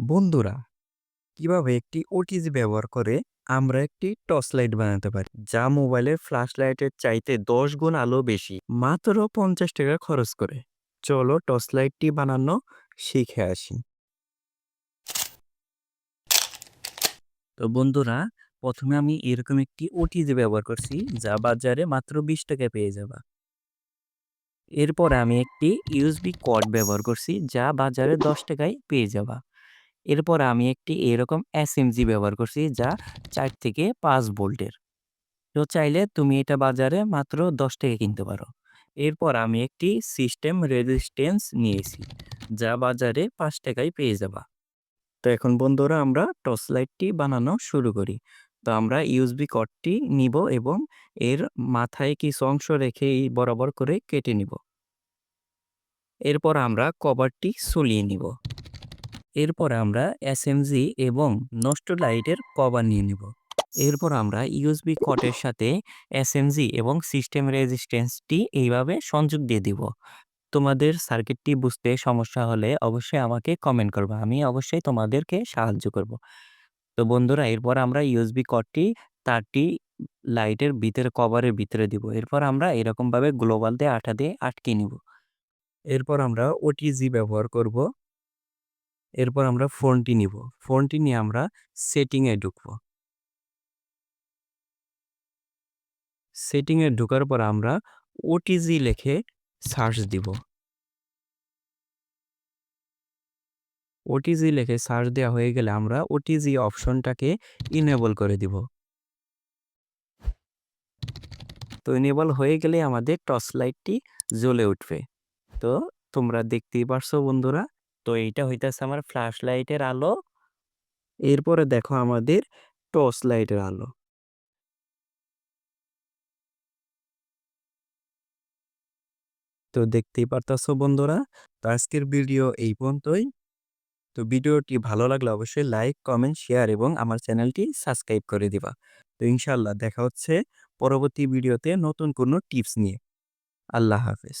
বন্ধুরা, কীভাবে একটি ওটিজি ব্যবহার করে আমরা একটি টর্চ লাইট বানাতে পারি? যা মোবাইলের ফ্ল্যাশ লাইটের চাইতে দশ গুণ আলো বেশি। মাত্র পঞ্চাশ টাকা খরচ করে। চলো টর্চ লাইটটি বানানো শিখে আসি। তো বন্ধুরা, প্রথমে আমি এরকম একটি ওটিজি ব্যবহার করছি, যা বাজারে মাত্র বিশ টাকায় পেয়ে যাবা। এরপর আমি একটি ইউএসবি কর্ড ব্যবহার করছি, যা বাজারে দশ টাকায় পেয়ে যাবা। এরপর আমি একটি এরকম এসএমজি ব্যবহার করছি, যা চার থেকে পাঁচ ভোল্টের। তো চাইলে তুমি এটা বাজারে মাত্র দশ টাকা কিনতে পারো। এরপর আমি একটি সিস্টেম রেজিস্ট্যান্স নিয়েছি, যা বাজারে পাঁচ টাকায় পেয়ে যাবা। তো এখন বন্ধুরা, আমরা টর্চ লাইটটি বানানো শুরু করি। তো আমরা ইউএসবি কর্ডটি নিব এবং এর মাথায় কিছু অংশ রেখে এই বরাবর করে কেটে নিব। এরপর আমরা কভারটি সলিয়ে নিব। এরপর আমরা এসএমজি এবং নষ্ট লাইটের কভার নিয়ে নিব। এরপর আমরা ইউএসবি কটের সাথে এসএমজি এবং সিস্টেম রেজিস্ট্যান্সটি এইভাবে সংযোগ দিয়ে দিব। তোমাদের সার্কিটটি বুঝতে সমস্যা হলে অবশ্যই আমাকে কমেন্ট করবে, আমি অবশ্যই তোমাদেরকে সাহায্য করব। তো বন্ধুরা, এরপর আমরা ইউএসবি কটটি তারটি লাইটের ভিতরে, কভারের ভিতরে দিব। এরপর আমরা এরকমভাবে গ্লোবাল দিয়ে আঠা দিয়ে আটকে নিব। এরপর আমরা ওটিজি ব্যবহার করব। এরপর আমরা ফোনটি নিব। ফোনটি নিয়ে আমরা সেটিংয়ে ঢুকব। সেটিংয়ে ঢোকার পর আমরা ওটিজি লিখে সার্চ দিব। ওটিজি লিখে সার্চ দেওয়া হয়ে গেলে আমরা ওটিজি অপশনটাকে ইনেবল করে দিব। তো ইনেবল হয়ে গেলে আমাদের টর্চ লাইটটি জ্বলে উঠবে। তো তোমরা দেখতেই পারছ বন্ধুরা তো এইটা হইতেছে আমার ফ্ল্যাশ লাইটের আলো। এরপরে দেখো আমাদের টর্চ লাইটের আলো। তো দেখতেই পারতাছো বন্ধুরা, তো আজকের ভিডিও এই পর্যন্তই। তো ভিডিওটি ভালো লাগলে অবশ্যই লাইক, কমেন্ট, শেয়ার এবং আমার চ্যানেলটি সাবস্ক্রাইব করে দিবা। তো ইনশাল্লাহ দেখা হচ্ছে পরবর্তী ভিডিওতে নতুন কোনো টিপস নিয়ে। আল্লাহ হাফেজ।